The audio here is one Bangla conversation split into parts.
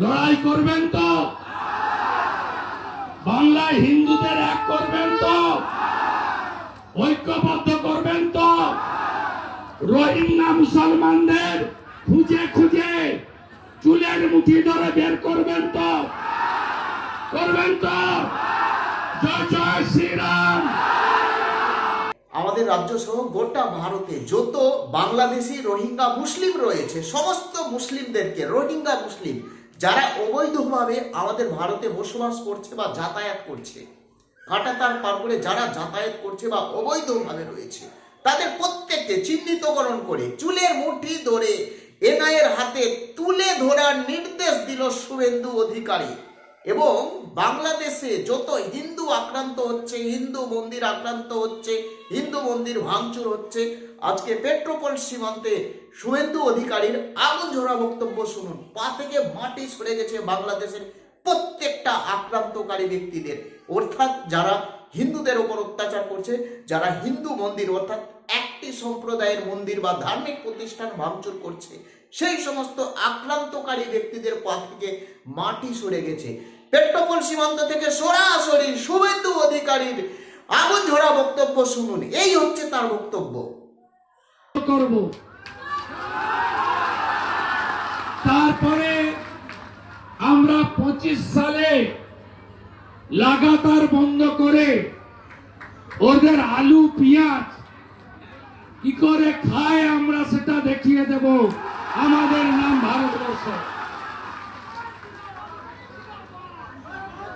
লড়াই করবেন তো? বাংলায় হিন্দুদের এক করবেন তো? ঐক্যবদ্ধ করবেন তো? রোহিঙ্গা মুসলমানদের খুঁজে খুঁজে চুলের মুঠি ধরে বের করবেন তো? করবেন তো? জয় জয় শ্রীরাম। আমাদের রাজ্য সহ গোটা ভারতে যত বাংলাদেশি রোহিঙ্গা মুসলিম রয়েছে, সমস্ত মুসলিমদেরকে, রোহিঙ্গা মুসলিম যারা অবৈধভাবে আমাদের ভারতে বসবাস করছে বা যাতায়াত করছে, কাঁটাতার পার করে যারা যাতায়াত করছে বা অবৈধভাবে রয়েছে, তাদের প্রত্যেককে চিহ্নিতকরণ করে চুলের মুঠি ধরে এনআইয়ের হাতে তুলে ধরার নির্দেশ দিল শুভেন্দু অধিকারী। এবং বাংলাদেশে যত হিন্দু আক্রান্ত হচ্ছে, হিন্দু মন্দির আক্রান্ত হচ্ছে, হিন্দু মন্দির ভাঙচুর হচ্ছে, আজকে পেট্রোপল সীমান্তে শুভেন্দু অধিকারীর আগুন ঝরা বক্তব্য শুনুন। পা থেকে মাটি সরে গেছে বাংলাদেশের প্রত্যেকটা আক্রান্তকারী ব্যক্তিদের। অর্থাৎ যারা হিন্দুদের ওপর অত্যাচার করছে, যারা হিন্দু মন্দির, অর্থাৎ একটি সম্প্রদায়ের মন্দির বা ধার্মিক প্রতিষ্ঠান ভাঙচুর করছে। সেই সমস্ত আক্রান্তকারী ব্যক্তিদের পা থেকে মাটি সরে গেছে। পেট্রোপল সীমান্ত থেকে সরাসরি শুভেন্দু অধিকারীর আগুন ঝরা বক্তব্য শুনুন। এই হচ্ছে তার বক্তব্য। করব। তারপরে আমরা পঁচিশ সালে লাগাতার বন্ধ করে ওদের আলু, পেঁয়াজ কি করে খায় আমরা সেটা দেখিয়ে দেব। আমাদের নাম ভারতবর্ষ।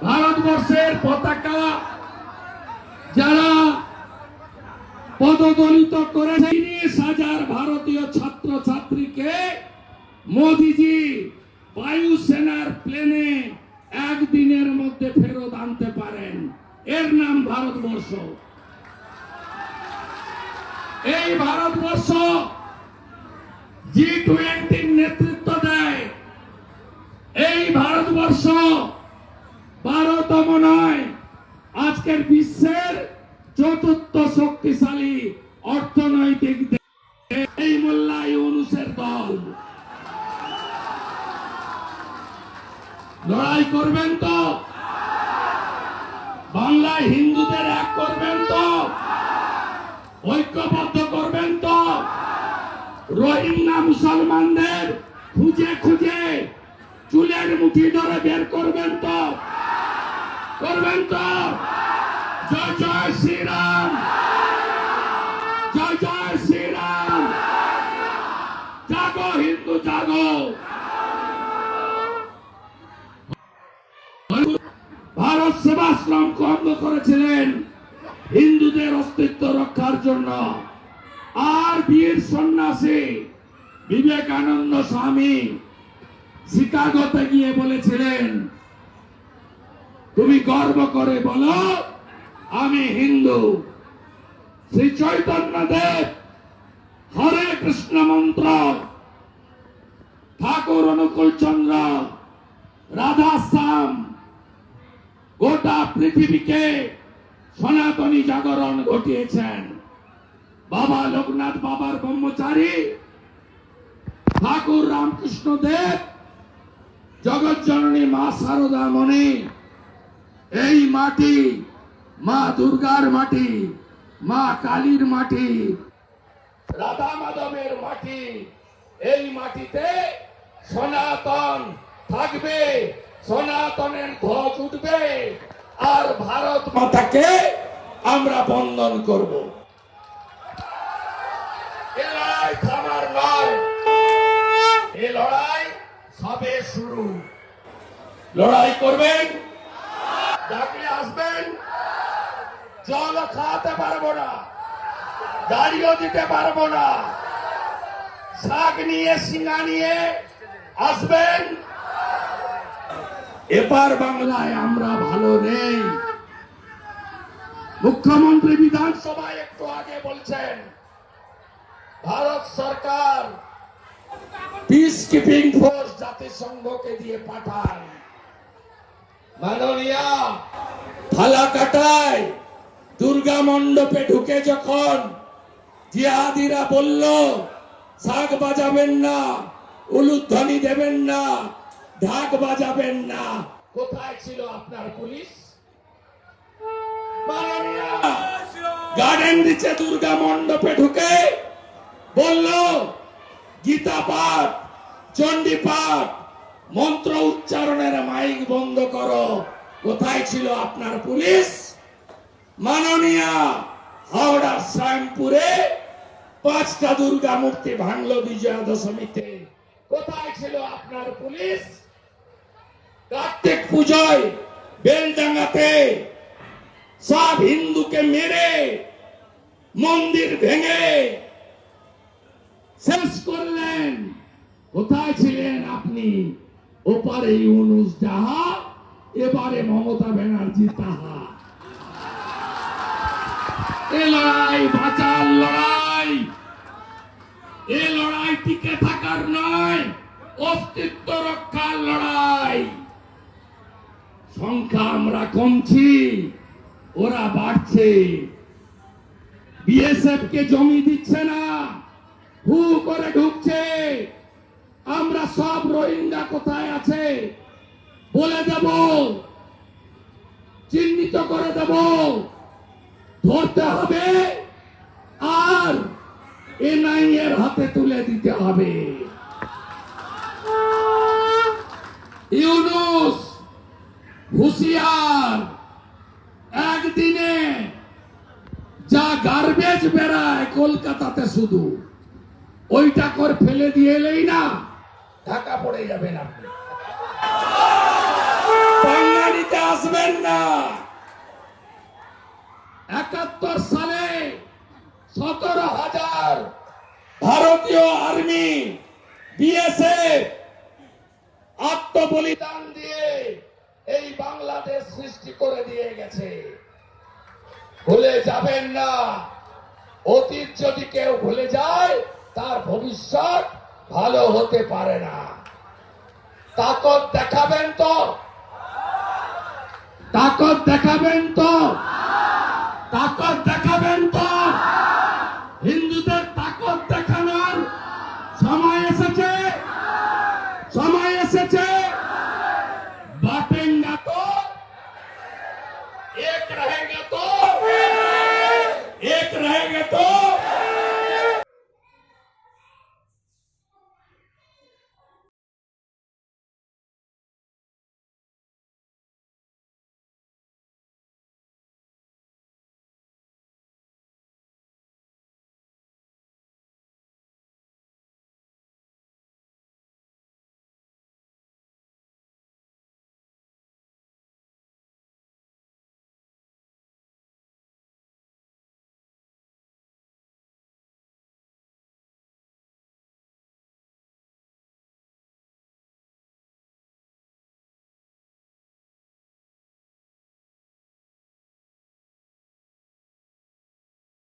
ভারতবর্ষের পতাকা যারা পদদলিত করে তিরিশ হাজার ভারতীয় ছাত্র ছাত্রীকে মোদিজি বায়ুসেনার প্লেনে একদিনের মধ্যে ফেরত আনতে পারেন। এর নাম ভারতবর্ষ। এই ভারতবর্ষ জি টোয়েন্টির নেতৃত্ব দেয়। এই ভারতবর্ষ বারোতম নয়, আজকের বিশ্বের চতুর্থ শক্তিশালী অর্থনৈতিক। এই মোল্লা ইউনুসের দল। লড়াই করবেন তো? বাংলায় হিন্দুদের এক করবেন তো? ঐক্যবদ্ধ রোহিঙ্গা মুসলমানদের। খুঁজে খুঁজে চুলের মুঠি ধরে বের করবেন তো। করবেন তো। জয় জয় শ্রীরাম। জয় জয় শ্রীরাম। জাগো হিন্দু, জাগো। ভারত সেবাশ্রম কর্ম করেছিলেন হিন্দুদের অস্তিত্ব রক্ষার জন্য। আর বীর সন্ন্যাসী বিবেকানন্দ স্বামী শিকাগোতে গিয়ে বলেছিলেন, তুমি গর্ব করে বলো, আমি হিন্দু। শ্রী চৈতন্য দেব, হরে কৃষ্ণ মন্ত্র, ঠাকুর অনুকূল চন্দ্র রাধা শ্যাম গোটা পৃথিবীকে সনাতনী জাগরণ ঘটিয়েছেন। বাবা লোকনাথ, বাবার ব্রহ্মচারী, ঠাকুর রামকৃষ্ণ দেব, জগৎ জননী মা সারদা মণি, এই মাটি, মা দুর্গার মাটি, মা কালীর মাটি, রাধা মাধবের মাটি, এই মাটিতে সনাতন থাকবে, সনাতনের ধ্বজ উঠবে, আর ভারত মাতাকে আমরা বন্দন করব। লড়াই থামার নয় এ লড়াই সবে শুরু। লড়াই করবেন? ডাকলে আসবেন? জল খাওয়াতে পারব না। গাড়িও দিতে পারব না। শাক নিয়ে, সিঙ্গা নিয়ে আসবেন? এবার বাংলায় আমরা ভালো নেই। মুখ্যমন্ত্রী বিধানসভায় একটু আগে বলছেন ভারত সরকার পিস কিপিং ফোর্স জাতিসংঘকে দিয়ে পাঠান মাননীয়া ফালাকাটায় দুর্গা মণ্ডপে ঢুকে যখন জিহাদিরা বলল শাক বাজাবেন না উলুধ্বনি দেবেন না ঢাক বাজাবেন না। কোথায় ছিল আপনার পুলিশ? গার্ডেন দিচ্ছে দুর্গা মণ্ডপে ঢুকে বলল, গীতা পাঠ, চণ্ডী পাঠ, মন্ত্র উচ্চারণের মাইক বন্ধ করো। কোথায় ছিল আপনার পুলিশ? মাননীয়া হাওড়ার শ্যামপুরে পাঁচটা দুর্গা মূর্তি ভাঙলো বিজয়া দশমীতে কোথায় ছিল আপনার পুলিশ? কার্তিক পুজোয় বেলডাঙ্গাতে সব হিন্দুকে মেরে মন্দির ভেঙে শেষ করলেন। কোথায় ছিলেন আপনি? ওপারে ইউনুস যাহা, এবারে মমতা ব্যানার্জি তাহা। এ লড়াই বাঁচার লড়াই। এ লড়াই টিকে থাকার নয়, অস্তিত্ব রক্ষার লড়াই। সংখ্যা আমরা কমছি, ওরা বাড়ছে। বিএসএফ কে জমি দিচ্ছে না। হু করে ঢুকছে। আমরা সব রোহিঙ্গা কোথায় আছে? বলে দেব। চিহ্নিত করে দেব। ধরতে হবে। আর এনআই এর হাতে তুলে দিতে হবে। ইউনুস হুশিয়ার। একদিনে যা গার্বেজ বেড়ায় কলকাতাতে শুধু। ওইটা কর ফেলে দিয়ে এলেই না। ঢাকা পড়ে যাবেন আপনি। বাঙালিতে আসবেন না। একাত্তর সালে সতেরো হাজার ভারতীয় আর্মি বিএসএফ আত্মবলিদান দিয়ে এই বাংলাদেশ সৃষ্টি করে দিয়ে গেছে। ভুলে যাবেন না। অতীত যদি কেউ ভুলে যায় তার ভবিষ্যৎ ভালো হতে পারে না। তাকত দেখাবেন তো? তাকত দেখাবেন তো? তাকত